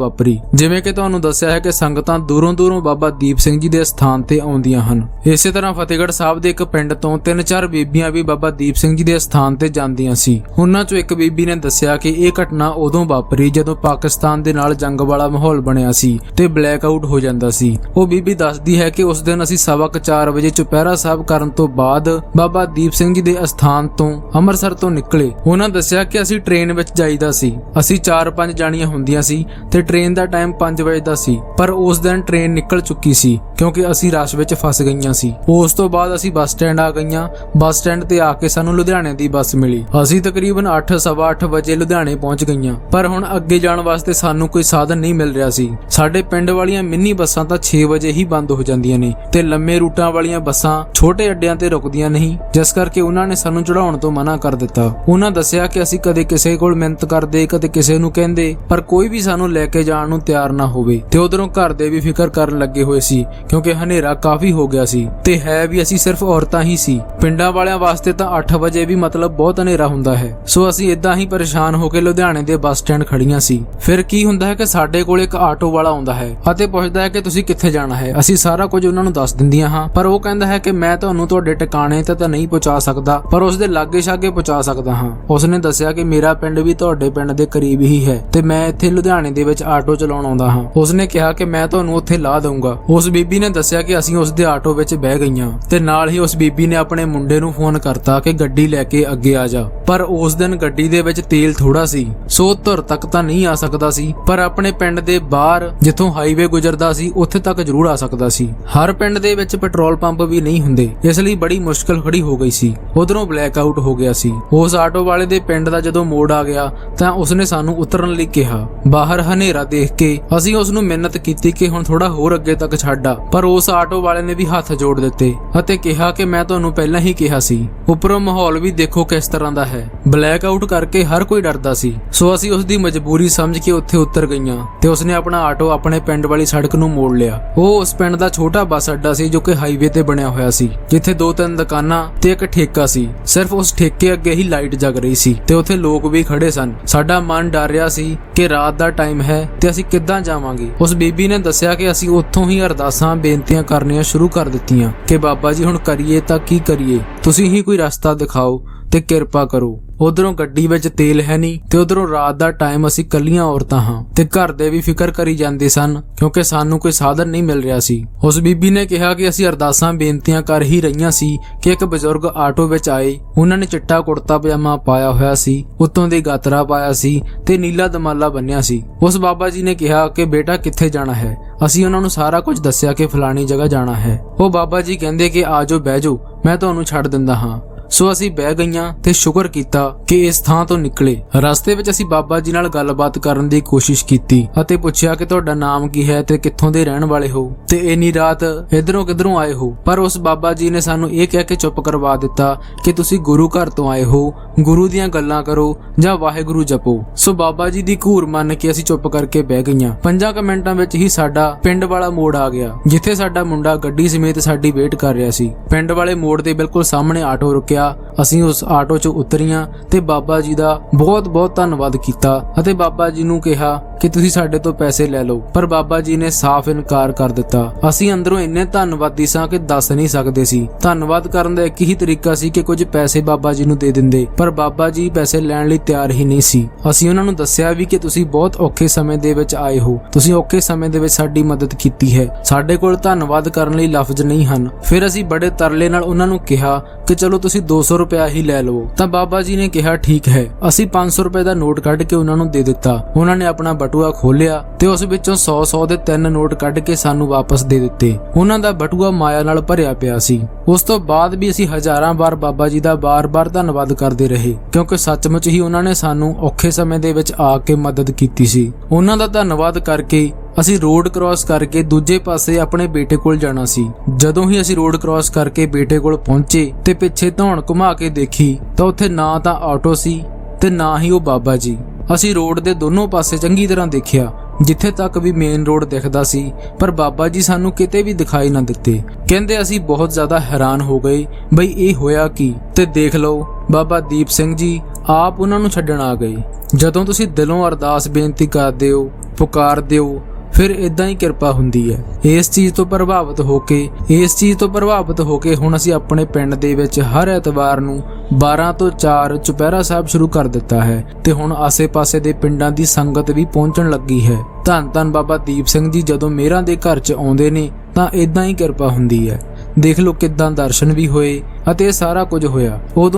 ਵਾਪਰੀ। ਜਿਵੇਂ ਕਿ ਤੁਹਾਨੂੰ ਦੱਸਿਆ ਹੈ ਕਿ ਸੰਗਤਾਂ ਦੂਰੋਂ ਦੂਰੋਂ ਬਾਬਾ ਦੀਪ ਸਿੰਘ ਜੀ ਦੇ ਸਥਾਨ ਤੇ ਆਉਂਦੀਆਂ ਹਨ। ਇਸੇ ਤਰ੍ਹਾਂ ਫਤਿਹਗੜ੍ਹ ਸਾਹਿਬ ਦੇ ਇੱਕ ਪਿੰਡ ਤੋਂ ਤਿੰਨ ਚਾਰ ਬੀਬੀਆਂ ਵੀ ਬਾਬਾ ਦੀਪ ਸਿੰਘ ਜੀ ਦੇ ਸਥਾਨ ਤੇ ਜਾਂਦੀਆਂ ਸੀ। ਉਹਨਾਂ ਚੋਂ ਇੱਕ ਬੀਬੀ ਨੇ ਦੱਸਿਆ ਕਿ ਇਹ ਘਟਨਾ ਉਦੋਂ ਵਾਪਰੀ ਜਦੋਂ ਪਾਕਿਸਤਾਨ ਦੇ ਨਾਲ ਜੰਗ ਵਾਲਾ ਮਾਹੌਲ ਬਣਿਆ ਸੀ ਤੇ ਬਲੈਕ ਆਊਟ ਹੋ ਜਾਂਦਾ ਸੀ। ਉਹ ਬੀਬੀ ਦੱਸਦੀ ਹੈ ਕਿ ਉਸ ਦਿਨ ਅਸੀਂ ਸਵਾ ਕੁ 4 ਵਜੇ ਚੁਪਹਿਰਾ ਸਾਹਿਬ ਕਰਨ ਤੋਂ ਬਾਅਦ ਬਾਬਾ ਦੀਪ ਸਿੰਘ ਜੀ ਦੇ ਅਸਥਾਨ ਤੋਂ ਅੰਮ੍ਰਿਤਸਰ ਤੋਂ ਨਿਕਲੇ। ਉਹਨਾਂ ਦੱਸਿਆ ਕਿ ਅਸੀਂ ਟ੍ਰੇਨ ਵਿੱਚ ਜਾਈਦਾ ਸੀ। ਅਸੀਂ 4-5 ਜਾਣੀਆਂ ਹੁੰਦੀਆਂ ਸੀ ਤੇ ਟ੍ਰੇਨ ਦਾ ਟਾਈਮ 5 ਵਜੇ ਦਾ ਸੀ ਪਰ ਉਸ ਦਿਨ ਟ੍ਰੇਨ ਨਿਕਲ ਚੁੱਕੀ ਸੀ। ਕਿਉਂਕਿ ਅਸੀਂ ਰਸ਼ ਵਿੱਚ ਫਸ ਗਈਆਂ ਸੀ। ਉਸ ਤੋਂ ਬਾਅਦ ਅਸੀਂ ਬੱਸ ਸਟੈਂਡ ਆ ਗਈਆਂ। ਬੱਸ ਸਟੈਂਡ ਤੇ ਆ ਕੇ ਸਾਨੂੰ ਲੁਧਿਆਣੇ ਦੀ ਬੱਸ ਮਿਲੀ। ਅਸੀਂ ਤਕਰੀਬਨ 8:30 ਵਜੇ ਲੁਧਿਆਣੇ ਪਹੁੰਚ ਗਈਆਂ। ਪਰ ਹੁਣ ਅੱਗੇ ਜਾਣ ਵਾਸਤੇ ਸਾਨੂੰ ਕੋਈ ਸਾਧਨ ਨਹੀਂ ਮਿਲ ਰਿਹਾ ਸੀ। ਸਾਡੇ ਪਿੰਡ ਵਾਲੀਆਂ ਮਿੰਨੀ ਬੱਸਾਂ ਤਾਂ 6 ਵਜੇ ਹੀ ਬੰਦ ਹੋ ਜਾਂਦੀਆਂ ਨੇ ਤੇ ਲੰਮੇ ਰੂਟਾਂ ਵਾਲੀਆਂ ਬੱਸਾਂ ਛੋਟੇ ਅੱਡਿਆਂ ਤੇ ਰੁਕਦੀਆਂ ਨਹੀਂ। ਜਿਸ ਕਰਕੇ ਉਹਨਾਂ ਨੇ ਸਾਨੂੰ ਚੜਾਉਣ ਤੋਂ ਮਨਾ ਕਰ ਦਿੱਤਾ। ਉਹਨਾਂ ਦੱਸਿਆ ਕਿ ਅਸੀਂ ਕਦੇ ਕਿਸੇ ਕੋਲ ਮਿਹਨਤ ਕਰਦੇ, ਕਦੇ ਕਿਸੇ ਨੂੰ ਕਹਿੰਦੇ, ਪਰ ਕੋਈ ਵੀ ਸਾਨੂੰ ਲੈ ਕੇ ਜਾਣ ਨੂੰ ਤਿਆਰ ਨਾ ਹੋਵੇ ਤੇ ਉਧਰੋਂ ਘਰ ਦੇ ਵੀ ਫਿਕਰ ਕਰਨ ਲੱਗੇ ਹੋਏ ਸੀ ਕਿਉਂਕਿ ਹਨੇਰਾ ਕਾਫੀ ਹੋ ਗਿਆ ਸੀ ਤੇ ਹੈ ਵੀ ਅਸੀਂ ਸਿਰਫ ਔਰਤਾਂ ਹੀ ਸੀ। ਪਿੰਡਾਂ ਵਾਲਿਆਂ ਵਾਸਤੇ ਤਾਂ 8 ਵਜੇ ਵੀ ਮਤਲਬ ਬਹੁਤ ਹਨੇਰਾ ਹੁੰਦਾ ਹੈ। ਸੋ ਅਸੀਂ ਇਦਾਂ ਹੀ ਪਰੇਸ਼ਾਨ ਹੋ ਕੇ ਲੁਧਿਆਣੇ ਦੇ ਬੱਸ ਸਟੈਂਡ ਖੜੀਆਂ ਸੀ। ਫਿਰ ਕੀ ਹੁੰਦਾ ਹੈ ਕਿ ਸਾਡੇ ਕੋਲ ਇੱਕ ਆਟੋ ਵਾਲਾ ਆਉਂਦਾ ਹੈ ਅਤੇ ਪੁੱਛਦਾ ਹੈ ਕਿ ਤੁਸੀਂ ਕਿੱਥੇ ਜਾਣਾ ਹੈ? ਅਸੀਂ ਸਾਰਾ ਕੁਝ ਉਹਨਾਂ ਨੂੰ ਦੱਸ ਦਿੰਦੀਆਂ ਹਾਂ, ਪਰ ਉਹ ਕਹਿੰਦਾ ਹੈ ਕਿ ਮੈਂ ਤੁਹਾਨੂੰ ਤੁਹਾਡੇ ਟਿਕਾਣੇ ਤੇ ਤਾਂ ਨਹੀਂ ਪਹੁੰਚਾ ਸਕਦਾ, ਪਰ ਉਸ ਦੇ ਲਾਗੇ ਛਾਗੇ ਪਹੁੰਚਾ ਸਕਦਾ ਹਾਂ। ਉਸਨੇ ਦੱਸਿਆ ਕਿ ਮੇਰਾ ਪਿੰਡ ਵੀ ਤੁਹਾਡੇ ਪਿੰਡ ਦੇ ਕਰੀਬ ਹੀ ਹੈ ਤੇ ਮੈਂ ਇੱਥੇ ਲੁਧਿਆਣੇ ਦੇ ਵਿੱਚ ਆਟੋ ਚਲਾਉਣ ਆਉਂਦਾ ਹਾਂ। ਉਸਨੇ ਕਿਹਾ ਕਿ ਮੈਂ ਤੁਹਾਨੂੰ ਉੱਥੇ ਲਾ ਦਊਂਗਾ। ਉਸ ਬੀਬੀ ਨੇ ਦੱਸਿਆ ਕਿ ਅਸੀਂ ਉਸ ਦੇ ਆਟੋ ਵਿੱਚ ਬਹਿ ਗਈਆਂ ਤੇ ਨਾਲ ਹੀ ਉਸ ਬੀਬੀ ਨੇ ਆਪਣੇ ਮੁੰਡੇ ਨੂੰ ਫੋਨ ਕਰਤਾ ਕਿ ਗੱਡੀ ਲੈ ਕੇ ਅੱਗੇ ਆ ਜਾ। ਪਰ ਉਸ ਦਿਨ ਗੱਡੀ ਦੇ ਵਿੱਚ ਤੇਲ ਥੋੜਾ ਸੀ, ਸੋ ਧੁਰ ਤੱਕ ਤਾਂ ਨਹੀਂ ਆ ਸਕਦਾ ਸੀ, ਪਰ ਆਪਣੇ ਪਿੰਡ ਦੇ ਬਾਹਰ ਜਿੱਥੋਂ ਹਾਈਵੇ ਗੁਜ਼ਰਦਾ ਸੀ, ਉੱਥੇ ਤੱਕ ਜ਼ਰੂਰ ਆ ਸਕਦਾ ਸੀ। ਹਰ ਪਿੰਡ ਦੇ ਵਿੱਚ ਪੈਟਰੋਲ ਪੰਪ ਵੀ ਨਹੀਂ ਹੁੰਦੇ, ਇਸ ਲਈ ਬੜੀ ਮੁਸ਼ਕਲ ਖੜੀ ਹੋ ਗਈ ਸੀ, ਉਧਰੋਂ ਬਲੈਕ ਆਊਟ ਹੋ ਗਿਆ ਸੀ। ਉਸ ਆਟੋ ਵਾਲੇ ਦੇ ਪਿੰਡ ਦਾ ਜਦੋਂ ਮੋੜ ਆ ਗਿਆ, ਤਾਂ ਉਸਨੇ ਸਾਨੂੰ ਉਤਰਨ ਲਈ ਕਿਹਾ। ਬਾਹਰ ਹਨੇਰਾ ਦੇਖ ਕੇ ਅਸੀਂ ਉਸ ਨੂੰ ਮਿਹਨਤ ਕੀਤੀ ਕਿ ਹੁਣ ਥੋੜਾ ਹੋਰ ਅੱਗੇ ਤੱਕ ਛੱਡ ਆ। ਪਰ ਉਸ ਆਟੋ ਵਾਲੇ ਨੇ ਵੀ ਹੱਥ ਜੋੜ ਦਿੱਤੇ ਅਤੇ ਕਿਹਾ ਕਿ ਮੈਂ ਤੁਹਾਨੂੰ ਪਹਿਲਾਂ ਹੀ ਕਿਹਾ ਸੀ, ਉੱਪਰੋਂ ਮਾਹੌਲ ਵੀ ਦੇਖੋ ਕਿਸ ਤਰ੍ਹਾਂ ਦਾ ਹੈ। ਬਲੈਕ ਆਊਟ ਕਰਕੇ ਹਰ ਕੋਈ ਡਰਦਾ ਸੀ। ਸੋ ਅਸੀਂ ਉਸ ਦੀ ਮਜਬੂਰੀ ਸਮਝ ਕੇ ਉੱਥੇ ਉਤਰ ਗਈਆਂ ਤੇ ਉਸਨੇ ਆਪਣਾ ਆਟੋ ਆਪਣੇ ਪਿੰਡ ਵਾਲੀ ਸੜਕ ਨੂੰ ਮੋੜ ਲਿਆ। ਉਹ ਉਸ ਪਿੰਡ ਦਾ ਛੋਟਾ ਬੱਸ ਅੱਡਾ ਸੀ ਜੋ ਕਿ ਹਾਈਵੇ ਤੇ ਬਣਿਆ ਹੋਇਆ ਸੀ, ਜਿੱਥੇ ਦੋ ਤਿੰਨ ਦੁਕਾਨਾਂ ਤੇ ਇੱਕ ਠੇਕਾ ਸੀ। ਸਿਰਫ ਉਸ ਠੇਕੇ ਅੱਗੇ ਹੀ ਲਾਈਟ ਜਗ ਰਹੀ ਸੀ ਤੇ ਉੱਥੇ ਲੋਕ ਵੀ ਖੜੇ ਸਨ। ਸਾਡਾ ਮਨ ਡਰ ਰਿਹਾ ਸੀ ਕਿ ਰਾਤ ਦਾ ਟਾਈਮ ਹੈ ਤੇ ਅਸੀਂ ਕਿੱਦਾਂ ਜਾਵਾਂਗੇ। ਉਸ ਬੀਬੀ ਨੇ ਦੱਸਿਆ ਕਿ ਅਸੀਂ ਉੱਥੋਂ ਹੀ ਅਰਦਾਸਾਂ ਬੇਨਤੀਆਂ ਕਰਨੀਆਂ ਸ਼ੁਰੂ ਕਰ ਦਿੱਤੀਆਂ ਕਿ ਬਾਬਾ ਜੀ ਹੁਣ ਕਰੀਏ ਤਾਂ ਕੀ ਕਰੀਏ? ਤੁਸੀਂ ਹੀ ਕੋਈ ਰਸਤਾ ਦਿਖਾਓ ਤੇ ਕਿਰਪਾ ਕਰੋ। ਉਧਰੋਂ ਗੱਡੀ ਵਿੱਚ ਤੇਲ ਹੈ ਨਹੀਂ ਤੇ ਉਧਰੋਂ ਰਾਤ ਦਾ ਟਾਈਮ ਅਸੀਂ ਕੱਲੀਆਂ ਔਰਤਾਂ ਹਾਂ ਤੇ ਘਰ ਦੇ ਵੀ ਫਿਕਰ ਕਰੀ ਜਾਂਦੇ ਸਨ ਕਿਉਂਕਿ ਸਾਨੂੰ ਕੋਈ ਸਾਧਨ ਨਹੀਂ ਮਿਲ ਰਿਹਾ ਸੀ। ਉਸ ਬੀਬੀ ਨੇ ਕਿਹਾ ਕਿ ਅਸੀਂ ਅਰਦਾਸਾਂ, ਬੇਨਤੀਆਂ ਕਰ ਹੀ ਰਹੀਆਂ ਸੀ ਕਿ ਇੱਕ ਬਜ਼ੁਰਗ ਆਟੋ ਵਿੱਚ ਆਏ। ਉਹਨਾਂ ਨੇ ਚਿੱਟਾ ਕੁੜਤਾ ਪਜਾਮਾ ਪਾਇਆ ਹੋਇਆ ਸੀ, ਉੱਤੋਂ ਦੀ ਗਾਤਰਾ ਪਾਇਆ ਸੀ ਤੇ ਨੀਲਾ ਦਮਾਲਾ ਬੰਨਿਆ ਸੀ। ਉਸ ਬਾਬਾ ਜੀ ਨੇ ਕਿਹਾ ਕਿ ਬੇਟਾ ਕਿੱਥੇ ਜਾਣਾ ਹੈ? ਅਸੀਂ ਉਹਨਾਂ ਨੂੰ ਸਾਰਾ ਕੁਝ ਦੱਸਿਆ ਕਿ ਫਲਾਣੀ ਜਗ੍ਹਾ ਜਾਣਾ ਹੈ। ਉਹ ਬਾਬਾ ਜੀ ਕਹਿੰਦੇ ਕਿ ਆਜੋ ਬਹਿ ਜਾਓ, ਮੈਂ ਤੁਹਾਨੂੰ ਛੱਡ ਦਿੰਦਾ ਹਾਂ। ਸੋ ਅਸੀਂ ਬਹਿ ਗਈਆਂ ਤੇ ਸ਼ੁਕਰ ਕੀਤਾ ਕਿ ਇਸ ਥਾਂ ਤੋਂ ਨਿਕਲੇ। ਰਸਤੇ ਵਿੱਚ ਅਸੀਂ ਬਾਬਾ ਜੀ ਨਾਲ ਗੱਲਬਾਤ ਕਰਨ ਦੀ ਕੋਸ਼ਿਸ਼ ਕੀਤੀ ਅਤੇ ਪੁੱਛਿਆ ਕਿ ਤੁਹਾਡਾ ਨਾਮ ਕੀ ਹੈ ਤੇ ਕਿੱਥੋਂ ਦੇ ਰਹਿਣ ਵਾਲੇ ਹੋ? ਤੇ ਇੰਨੀ ਰਾਤ ਇਧਰੋਂ ਕਿਧਰੋਂ ਆਏ ਹੋ? ਪਰ ਉਸ ਬਾਬਾ ਜੀ ਨੇ ਸਾਨੂੰ ਇਹ ਕਹਿ ਕੇ ਚੁੱਪ ਕਰਵਾ ਦਿੱਤਾ ਕਿ ਤੁਸੀਂ ਗੁਰੂ ਘਰ ਤੋਂ ਆਏ ਹੋ, ਗੁਰੂ ਦੀਆਂ ਗੱਲਾਂ ਕਰੋ ਜਾਂ ਵਾਹਿਗੁਰੂ ਜਪੋ। ਸੋ ਬਾਬਾ ਜੀ ਦੀ ਘੂਰ ਮੰਨ ਕੇ ਅਸੀਂ ਚੁੱਪ ਕਰਕੇ ਬਹਿ ਗਈਆਂ। ਪੰਜਾਂ ਕੁ ਮਿੰਟਾਂ ਵਿੱਚ ਹੀ ਸਾਡਾ ਪਿੰਡ ਵਾਲਾ ਮੋੜ ਆ ਗਿਆ, ਜਿੱਥੇ ਸਾਡਾ ਮੁੰਡਾ ਗੱਡੀ ਸਮੇਤ ਸਾਡੀ ਵੇਟ ਕਰ ਰਿਹਾ ਸੀ। ਪਿੰਡ ਵਾਲੇ ਮੋੜ ਦੇ ਬਿਲਕੁਲ ਸਾਹਮਣੇ ਆਟੋ ਰੁਕਿਆ ਅਸੀਂ ਉਸ ਆਟੋ 'ਚ ਉਤਰੀਆਂ ਤੇ ਬਾਬਾ ਜੀ ਦਾ ਬਹੁਤ-ਬਹੁਤ ਧੰਨਵਾਦ ਕੀਤਾ ਅਤੇ ਬਾਬਾ ਜੀ ਨੂੰ ਕਿਹਾ ਕਿ ਤੁਸੀਂ ਸਾਡੇ ਤੋਂ ਪੈਸੇ ਲੈ ਲਓ। ਪਰ ਬਾਬਾ ਜੀ ਨੇ ਸਾਫ਼ ਇਨਕਾਰ ਕਰ ਦਿੱਤਾ। ਅਸੀਂ ਅੰਦਰੋਂ ਇੰਨੇ ਧੰਨਵਾਦੀ ਸਾਂ ਕਿ ਦੱਸ ਨਹੀਂ ਸਕਦੇ ਸੀ। ਧੰਨਵਾਦ ਕਰਨ ਦਾ ਇੱਕ ਹੀ ਤਰੀਕਾ ਸੀ ਕਿ ਕੁਝ ਪੈਸੇ ਬਾਬਾ ਜੀ ਨੂੰ ਦੇ ਦਿੰਦੇ। ਪਰ ਬਾਬਾ ਜੀ ਪੈਸੇ ਲੈਣ ਲਈ ਤਿਆਰ ਹੀ ਨਹੀਂ ਸੀ। ਅਸੀਂ ਉਹਨਾਂ ਨੂੰ ਦੱਸਿਆ ਵੀ ਕਿ ਤੁਸੀਂ ਬਹੁਤ ਔਖੇ ਸਮੇਂ ਦੇ ਵਿੱਚ ਆਏ ਹੋ। ਤੁਸੀਂ ਔਖੇ ਸਮੇਂ ਦੇ ਵਿੱਚ ਸਾਡੀ ਮਦਦ ਕੀਤੀ ਹੈ। ਸਾਡੇ ਕੋਲ ਧੰਨਵਾਦ ਕਰਨ ਲਈ ਲਫ਼ਜ਼ ਨਹੀਂ ਹਨ। ਫਿਰ ਅਸੀਂ ਬੜੇ ਤਰਲੇ ਨਾਲ ਉਹਨਾਂ ਨੂੰ ਕਿਹਾ ਕਿ ਚਲੋ ਤੁਸੀਂ 200 ਰੁਪਇਆ ਹੀ ਲੈ ਲਵੋ ਤਾਂ ਬਾਬਾ ਜੀ ਨੇ ਕਿਹਾ, ਠੀਕ ਹੈ। ਅਸੀਂ 500 ਰੁਪਏ ਦਾ ਨੋਟ ਕੱਢ ਕੇ ਉਹਨਾਂ ਨੂੰ ਦੇ ਦਿੱਤਾ। ਉਹਨਾਂ ਨੇ ਆਪਣਾ ਬਟੂਆ ਖੋਲਿਆ ਤੇ ਉਸ ਵਿੱਚੋਂ 100-100 ਦੇ ਤਿੰਨ ਨੋਟ ਕੱਢ ਕੇ ਸਾਨੂੰ ਵਾਪਸ ਦੇ ਦਿੱਤੇ। ਉਹਨਾਂ ਦਾ ਬਟੂਆ ਮਾਇਆ ਨਾਲ ਭਰਿਆ ਪਿਆ ਸੀ। ਉਸ ਤੋਂ ਬਾਅਦ ਵੀ ਅਸੀਂ ਹਜ਼ਾਰਾਂ ਵਾਰ ਬਾਬਾ ਜੀ ਦਾ ਬਾਰ-ਬਾਰ ਧੰਨਵਾਦ ਕਰਦੇ ਰਹੇ, ਕਿਉਂਕਿ ਸੱਚਮੁੱਚ ਹੀ ਉਹਨਾਂ ਨੇ ਸਾਨੂੰ ਔਖੇ ਸਮੇਂ ਦੇ ਵਿੱਚ ਆ ਕੇ ਮਦਦ ਕੀਤੀ ਸੀ। ਉਹਨਾਂ ਦਾ ਧੰਨਵਾਦ ਕਰਕੇ ਅਸੀਂ ਰੋਡ ਕ੍ਰਾਸ ਕਰਕੇ ਦੂਜੇ ਪਾਸੇ ਆਪਣੇ ਬੇਟੇ ਕੋਲ ਜਾਣਾ ਸੀ। ਜਦੋਂ ਹੀ ਅਸੀਂ ਰੋਡ ਕ੍ਰਾਸ ਕਰਕੇ ਬੇਟੇ ਕੋਲ ਪਹੁੰਚੇ ਤੇ ਪਿੱਛੇ ਧੌਣ ਘੁਮਾ ਕੇ ਦੇਖੀ, ਤਾਂ ਉੱਥੇ ਨਾ ਤਾਂ ਆਟੋ ਸੀ ਤੇ ਨਾ ਹੀ ਉਹ ਬਾਬਾ ਜੀ। ਅਸੀਂ ਰੋਡ ਦੇ ਦੋਨੋਂ ਪਾਸੇ ਚੰਗੀ ਤਰ੍ਹਾਂ ਦੇਖਿਆ, ਜਿੱਥੇ ਤੱਕ ਵੀ ਮੇਨ ਰੋਡ ਦਿਖਦਾ ਸੀ, ਪਰ ਬਾਬਾ ਜੀ ਸਾਨੂੰ ਕਿਤੇ ਵੀ ਦਿਖਾਈ ਨਾ ਦਿੱਤੇ। ਕਹਿੰਦੇ ਅਸੀਂ ਬਹੁਤ ਜ਼ਿਆਦਾ ਹੈਰਾਨ ਹੋ ਗਏ, ਬਈ ਇਹ ਹੋਇਆ ਕੀ? ਤੇ ਦੇਖ ਲਓ, ਬਾਬਾ ਦੀਪ ਸਿੰਘ ਜੀ ਆਪ ਉਹਨਾਂ ਨੂੰ ਛੱਡਣ ਆ ਗਏ। ਜਦੋਂ ਤੁਸੀਂ ਦਿਲੋਂ ਅਰਦਾਸ ਬੇਨਤੀ ਕਰਦੇ ਹੋ ਪੁਕਾਰਦੇ ਹੋ ਫਿਰ ਇਦਾਂ ਹੀ ਕਿਰਪਾ ਹੁੰਦੀ ਹੈ। ਇਸ ਚੀਜ਼ ਤੋਂ ਪ੍ਰਭਾਵਿਤ ਹੋ ਕੇ, ਇਸ ਚੀਜ਼ ਤੋਂ ਪ੍ਰਭਾਵਿਤ ਹੋ ਕੇ ਹੁਣ ਅਸੀਂ ਆਪਣੇ ਪਿੰਡ ਦੇ ਵਿੱਚ ਹਰ ਐਤਵਾਰ ਨੂੰ 12 ਤੋਂ 4 ਚੁਪਹਿਰਾ ਸਾਹਿਬ ਸ਼ੁਰੂ ਕਰ ਦਿੱਤਾ ਹੈ ਤੇ ਹੁਣ ਆਸੇ-ਪਾਸੇ ਦੇ ਪਿੰਡਾਂ ਦੀ ਸੰਗਤ ਵੀ ਪਹੁੰਚਣ ਲੱਗੀ ਹੈ। ਧੰਨ ਧੰਨ ਬਾਬਾ ਦੀਪ ਸਿੰਘ ਜੀ, ਜਦੋਂ ਮੇਰਾਂ ਦੇ ਘਰ 'ਚ ਆਉਂਦੇ ਨੇ, ਤਾਂ ਇਦਾਂ ਹੀ ਕਿਰਪਾ ਹੁੰਦੀ ਹੈ। ਦੇਖ ਲਓ ਕਿਦਾਂ ਦਰਸ਼ਨ ਵੀ ਹੋਏ ਅਤੇ ਸਾਰਾ ਕੁਝ ਹੋਇਆ। ਉਦੋਂ